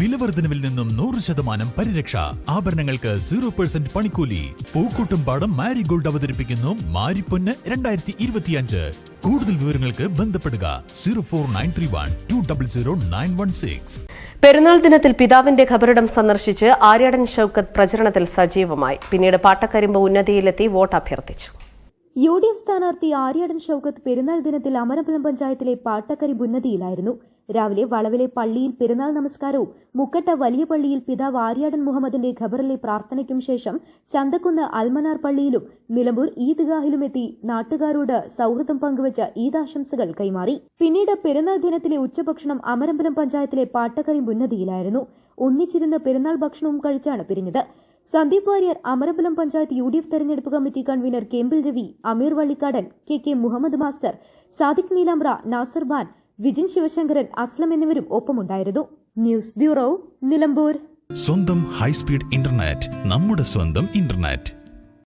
വിലവർദ്ധനവിൽ നിന്നും നൂറ് ശതമാനം പരിരക്ഷ. ആഭരണങ്ങൾക്ക് സീറോ പെർസെന്റ് പണിക്കൂലി. പൂക്കൂട്ടും പാടം മാരിഗോൾഡ് അവതരിപ്പിക്കുന്നു മാരിപ്പൊന്ന് രണ്ടായിരത്തി ഇരുപത്തിയഞ്ച് കൂടുതൽ വിവരങ്ങൾക്ക് ബന്ധപ്പെടുക zero four nine three one two double zero nine one six. Perunnal ദിനത്തിൽ പിതാവിന്റെ ഖബറിടം സന്ദർശിച്ച് ആര്യാടൻ ഷൌക്കത്ത് പ്രചരണത്തിൽ സജീവമായി. പിന്നീട് പാട്ടക്കരിമ്പ് ഉന്നതിയിലെത്തി വോട്ട് അഭ്യർത്ഥിച്ചു. യു ഡി എഫ് സ്ഥാനാർത്ഥി ആര്യാടൻ ഷൌക്കത്ത് പെരുന്നാൾ ദിനത്തിൽ അമരപുരം പഞ്ചായത്തിലെ പാട്ടക്കരി ഉന്നതിയിലായിരുന്നു രാവിലെ വളവിലെ പള്ളിയിൽ പെരുന്നാൾ നമസ്കാരവും മുക്കട്ട വലിയ പള്ളിയിൽ പിതാവ് ആര്യാടൻ മുഹമ്മദിന്റെ ഖബറിലെ പ്രാർത്ഥനയ്ക്കും ശേഷം ചന്തക്കുന്ന് അൽമനാർ പള്ളിയിലും നിലമ്പൂർ ഈദ്ഗാഹിലുമെത്തി നാട്ടുകാരോട് സൌഹൃദം പങ്കുവച്ച് ഈദാശംസകൾ കൈമാറി. പിന്നീട് പെരുന്നാൾ ദിനത്തിലെ ഉച്ചഭക്ഷണം അമരമ്പലം പഞ്ചായത്തിലെ പാട്ടക്കരി ഉന്നതിയിലായിരുന്നു ഒന്നിച്ചിരുന്ന് പെരുന്നാൾ ഭക്ഷണവും കഴിച്ചാണ് പിരിഞ്ഞത്. Sandeep Warrier Amarambalam panchayat U D F തെരഞ്ഞെടുപ്പ് committee convener Kempil Ravi Ameer Vallikkadan K K Muhammad master Sadiq Neelamra Nasar ban Vijin Sivasankaran Aslam എന്നിവരും ഒപ്പമുണ്ടായിരുന്നു. News bureau Nilambur. സ്വന്തം ഹൈസ്പീഡ് ഇന്റർനെറ്റ് നമ്മുടെ സ്വന്തം ഇന്റർനെറ്റ്.